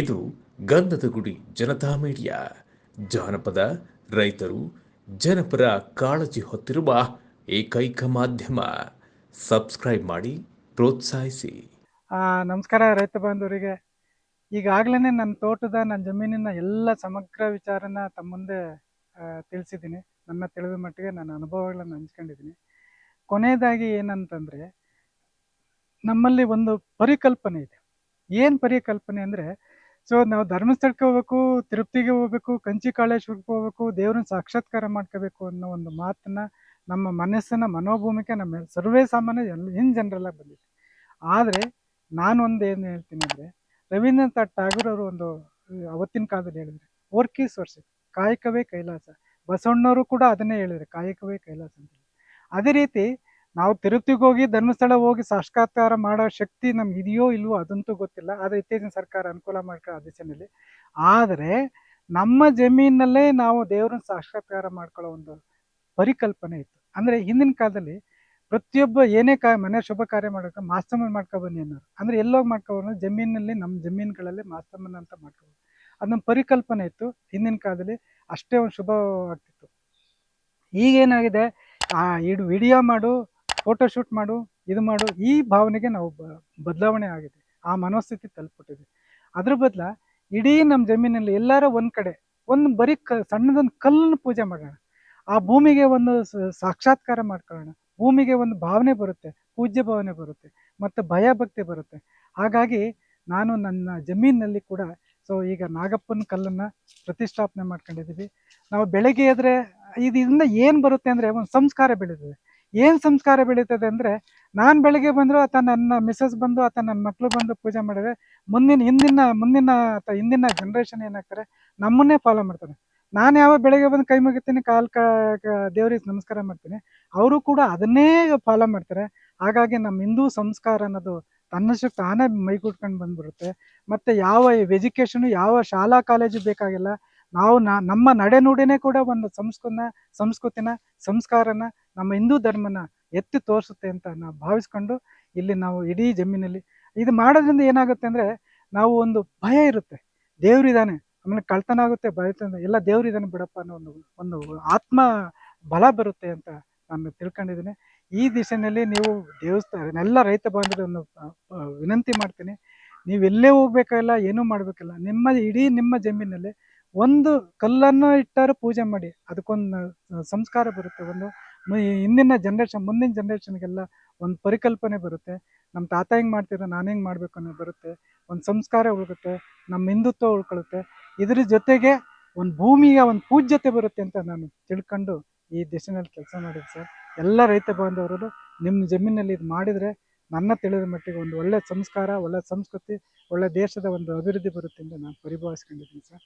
ಇದು ಗಂಧದ ಗುಡಿ ಜನತಾ ಮೀಡಿಯಾ ಜಾನಪದ ರೈತರು ಜನಪರ ಕಾಳಜಿ ಹೊತ್ತಿರುವ ಏಕೈಕ ಮಾಧ್ಯಮ. ಸಬ್ಸ್ಕ್ರೈಬ್ ಮಾಡಿ, ಪ್ರೋತ್ಸಾಹಿಸಿ. ನಮಸ್ಕಾರ ರೈತ ಬಾಂಧವರಿಗೆ. ಈಗಾಗಲೇ ನನ್ನ ತೋಟದ ನನ್ನ ಜಮೀನಿನ ಎಲ್ಲ ಸಮಗ್ರ ವಿಚಾರನ ತಮ್ಮ ಮುಂದೆ ತಿಳಿಸಿದ್ದೀನಿ. ನನ್ನ ತಿಳಿದ ಮಟ್ಟಿಗೆ ನನ್ನ ಅನುಭವಗಳನ್ನು ಹಂಚ್ಕೊಂಡಿದ್ದೀನಿ. ಕೊನೆಯದಾಗಿ ಏನಂತಂದರೆ, ನಮ್ಮಲ್ಲಿ ಒಂದು ಪರಿಕಲ್ಪನೆ ಇದೆ. ಏನು ಪರಿಕಲ್ಪನೆ ಅಂದರೆ ಸೊ ನಾವು ಧರ್ಮಸ್ಥಳಕ್ಕೆ ಹೋಗ್ಬೇಕು, ತಿರುಪತಿಗೆ ಹೋಗ್ಬೇಕು ಕಂಚಿ ಕಾಳೇಶ್ವರಕ್ಕೆ ಹೋಗ್ಬೇಕು, ದೇವ್ರನ್ನ ಸಾಕ್ಷಾತ್ಕಾರ ಮಾಡ್ಕೋಬೇಕು ಅನ್ನೋ ಒಂದು ಮಾತನ್ನ ನಮ್ಮ ಮನಸ್ಸನ್ನ ಮನೋಭೂಮಿಕೆ ನಮ್ಮ ಸರ್ವೇ ಸಾಮಾನ್ಯ ಎಲ್ಲ ಇನ್ ಜನರಲ್ಲ ಬಂದಿದೆ. ಆದರೆ ನಾನು ಒಂದು ಏನು ಹೇಳ್ತೀನಿ ಅಂದರೆ, ರವೀಂದ್ರನಾಥ್ ಟ್ಯಾಗೂರ್ ಅವರು ಒಂದು, ಅವತ್ತಿನ ಕಾಲದಲ್ಲಿ ಹೇಳಿದ್ರು ವರ್ಕ್ ಈಸ್ ವರ್ಷ, ಕಾಯಕವೇ ಕೈಲಾಸ. ಬಸವಣ್ಣವರು ಕೂಡ ಅದನ್ನೇ ಹೇಳಿದ್ರು, ಕಾಯಕವೇ ಕೈಲಾಸ ಅಂತ ಅದೇ ರೀತಿ ನಾವು ತಿರುಪತಿಗೆ ಹೋಗಿ ಧರ್ಮಸ್ಥಳ ಹೋಗಿ ಸಾಕ್ಷಾತ್ಕಾರ ಮಾಡೋ ಶಕ್ತಿ ನಮ್ಗೆ ಇದೆಯೋ ಇಲ್ವೋ ಅದಂತೂ ಗೊತ್ತಿಲ್ಲ. ಆದರೆ ಇತ್ತೀಚಿನ ಸರ್ಕಾರ ಅನುಕೂಲ ಮಾಡ್ಕೊಳ್ಳೋ ದಿಶೆಯಲ್ಲಿ ಆದರೆ ನಮ್ಮ ಜಮೀನಲ್ಲೇ ನಾವು ದೇವ್ರನ್ನ ಸಾಕ್ಷಾತ್ಕಾರ ಮಾಡ್ಕೊಳ್ಳೋ ಒಂದು ಪರಿಕಲ್ಪನೆ ಇತ್ತು. ಅಂದರೆ ಹಿಂದಿನ ಕಾಲದಲ್ಲಿ ಪ್ರತಿಯೊಬ್ಬ ಏನೇ ಕಾ, ಮನೆ ಶುಭ ಕಾರ್ಯ ಮಾಡೋಕೆ ಮಾಸ್ತಮ್ಮನ ಮಾಡ್ಕೊ ಬನ್ನಿ ಅನ್ನೋರು. ಅಂದರೆ ಎಲ್ಲೋಗಿ ಮಾಡ್ಕೊಬೋದು ಜಮೀನಲ್ಲಿ ನಮ್ಮ ಜಮೀನುಗಳಲ್ಲಿ ಮಾಸ್ತಮ್ಮನ ಅಂತ ಮಾಡ್ಕೊಬೋದು ಅದು ನಮ್ಮ ಪರಿಕಲ್ಪನೆ ಇತ್ತು ಹಿಂದಿನ ಕಾಲದಲ್ಲಿ. ಅಷ್ಟೇ ಒಂದು ಶುಭ ಆಗ್ತಿತ್ತು ಈಗೇನಾಗಿದೆ ಆ, ಇಡು, ವಿಡಿಯೋ ಮಾಡು ಫೋಟೋ ಶೂಟ್ ಮಾಡು, ಇದು ಮಾಡು, ಈ ಭಾವನೆಗೆ ನಾವು ಬದಲಾವಣೆ ಆಗಿದೆ. ಆ ಮನೋಸ್ಥಿತಿ ತಲುಪಿಬಿಟ್ಟಿದೆ. ಅದ್ರ ಬದಲ ಇಡೀ ನಮ್ಮ ಜಮೀನಲ್ಲಿ ಎಲ್ಲಾರ ಒಂದು ಕಡೆ, ಒಂದು ಬರೀ ಕ, ಸಣ್ಣದೊಂದು ಕಲ್ಲನ್ನು ಪೂಜೆ ಮಾಡೋಣ. ಆ ಭೂಮಿಗೆ ಒಂದು ಸಾಕ್ಷಾತ್ಕಾರ ಮಾಡ್ಕೊಳ್ಳೋಣ. ಭೂಮಿಗೆ ಒಂದು ಭಾವನೆ ಬರುತ್ತೆ, ಪೂಜ್ಯ ಭಾವನೆ ಬರುತ್ತೆ, ಮತ್ತು ಭಯ ಭಕ್ತಿ ಬರುತ್ತೆ. ಹಾಗಾಗಿ ನಾನು ನನ್ನ ಜಮೀನಿನಲ್ಲಿ ಕೂಡ, ಸೊ ಈಗ ನಾಗಪ್ಪನ ಕಲ್ಲನ್ನು ಪ್ರತಿಷ್ಠಾಪನೆ ಮಾಡ್ಕೊಂಡಿದ್ದೀವಿ. ನಾವು ಬೆಳಗ್ಗೆ ಎದ್ರೆ, ಇದರಿಂದ ಏನು ಬರುತ್ತೆ ಅಂದರೆ, ಒಂದು ಸಂಸ್ಕಾರ ಬೆಳೀತದೆ ಏನು ಸಂಸ್ಕಾರ ಬೆಳೀತದೆ ಅಂದರೆ ನಾನು ಬೆಳಗ್ಗೆ ಬಂದರೂ ಆತ ನನ್ನ ಮಿಸಸ್ ಬಂದು, ಆತ ನನ್ನ ಮಕ್ಕಳು ಬಂದು ಪೂಜೆ ಮಾಡಿದ್ರೆ ಮುಂದಿನ, ಹಿಂದಿನ, ಮುಂದಿನ ಅಥವಾ ಹಿಂದಿನ ಜನ್ರೇಷನ್ ಏನಾಗ್ತಾರೆ ನಮ್ಮನ್ನೇ ಫಾಲೋ ಮಾಡ್ತಾರೆ. ನಾನು ಯಾವ ಬೆಳಗ್ಗೆ ಬಂದು ಕೈ ಮುಗಿತೀನಿ, ಕಾಲು ಕ ದೇವ್ರಿಗೆ ನಮಸ್ಕಾರ ಮಾಡ್ತೀನಿ, ಅವರು ಕೂಡ ಅದನ್ನೇ ಫಾಲೋ ಮಾಡ್ತಾರೆ. ಹಾಗಾಗಿ ನಮ್ಮ ಹಿಂದೂ ಸಂಸ್ಕಾರ ಅನ್ನೋದು ತನ್ನಷ್ಟಕ್ಕೆ ತಾನೇ ಮೈಗೂಟ್ಕೊಂಡು ಬಂದ್ಬಿಡುತ್ತೆ. ಮತ್ತು ಯಾವ ಎಜುಕೇಷನು ಯಾವ ಶಾಲಾ ಕಾಲೇಜು ಬೇಕಾಗಿಲ್ಲ, ನಾವು ನಮ್ಮ ನಡೆನುಡಿನೇ ಕೂಡ ಒಂದು ಸಂಸ್ಕೃತಿನ ಸಂಸ್ಕೃತಿನ, ಸಂಸ್ಕಾರನ ನಮ್ಮ ಹಿಂದೂ ಧರ್ಮನ ಎತ್ತಿ ತೋರಿಸುತ್ತೆ ಅಂತ ನಾವು ಭಾವಿಸ್ಕೊಂಡು ಇಲ್ಲಿ ನಾವು ಇಡೀ ಜಮೀನಲ್ಲಿ ಇದು ಮಾಡೋದ್ರಿಂದ ಏನಾಗುತ್ತೆ ಅಂದರೆ ನಾವು ಒಂದು ಭಯ ಇರುತ್ತೆ. ದೇವ್ರಿದ್ದಾನೆ ಆಮೇಲೆ ಕಳ್ತನ ಆಗುತ್ತೆ ಭಯತನ ಎಲ್ಲ ದೇವ್ರಿದ್ದಾನೆ ಬಿಡಪ್ಪ ಅನ್ನೋ ಒಂದು ಒಂದು ಆತ್ಮ ಬಲ ಬರುತ್ತೆ ಅಂತ ನಾನು ತಿಳ್ಕೊಂಡಿದ್ದೀನಿ. ಈ ದಿಶೆಯಲ್ಲಿ ನೀವು ದೇವಸ್ಥಾನ ಎಲ್ಲ ರೈತ ಆ, ವಿನಂತಿ ಮಾಡ್ತೀನಿ. ನೀವು ಎಲ್ಲೇ ಹೋಗ್ಬೇಕಾಗಿಲ್ಲ ಏನೂ ಮಾಡಬೇಕಲ್ಲ. ನಿಮ್ಮ ಇಡೀ ನಿಮ್ಮ ಜಮೀನಲ್ಲಿ ಒಂದು ಕಲ್ಲನ್ನು ಇಟ್ಟಾರು ಪೂಜೆ ಮಾಡಿ ಅದಕ್ಕೊಂದು ಸಂಸ್ಕಾರ ಬರುತ್ತೆ ಒಂದು ಹಿಂದಿನ ಜನ್ರೇಷನ್ ಮುಂದಿನ ಜನ್ರೇಷನ್ಗೆಲ್ಲ ಒಂದು ಪರಿಕಲ್ಪನೆ ಬರುತ್ತೆ. ನಮ್ಮ ತಾತ ಹೆಂಗೆ ಮಾಡ್ತೀರ ನಾನು ಹೆಂಗೆ ಮಾಡಬೇಕು ಅನ್ನೋದು ಬರುತ್ತೆ. ಒಂದು ಸಂಸ್ಕಾರ ಉಳ್ಕುತ್ತೆ ನಮ್ಮ ಹಿಂದುತ್ವ ಉಳ್ಕೊಳ್ಳುತ್ತೆ. ಇದ್ರ ಜೊತೆಗೆ ಒಂದು ಭೂಮಿಯ ಒಂದು ಪೂಜ್ಯತೆ ಬರುತ್ತೆ ಅಂತ ನಾನು ತಿಳ್ಕೊಂಡು ಈ ದೇಶದಲ್ಲಿ ಕೆಲಸ ಮಾಡಿದ್ದೆ ಸರ್. ಎಲ್ಲ ರೈತ ಬಾಂಧವರು ನಿಮ್ಮ ಜಮೀನಲ್ಲಿ ಇದು ಮಾಡಿದರೆ ನನ್ನ ತಿಳಿದ ಮಟ್ಟಿಗೆ ಒಂದು ಒಳ್ಳೆ ಸಂಸ್ಕಾರ, ಒಳ್ಳೆ ಸಂಸ್ಕೃತಿ, ಒಳ್ಳೆ ದೇಶದ ಒಂದು ಅಭಿವೃದ್ಧಿ ಬರುತ್ತೆ ಅಂತ ನಾನು ಪರಿಭಾವಿಸ್ಕೊಂಡಿದ್ದೀನಿ ಸರ್.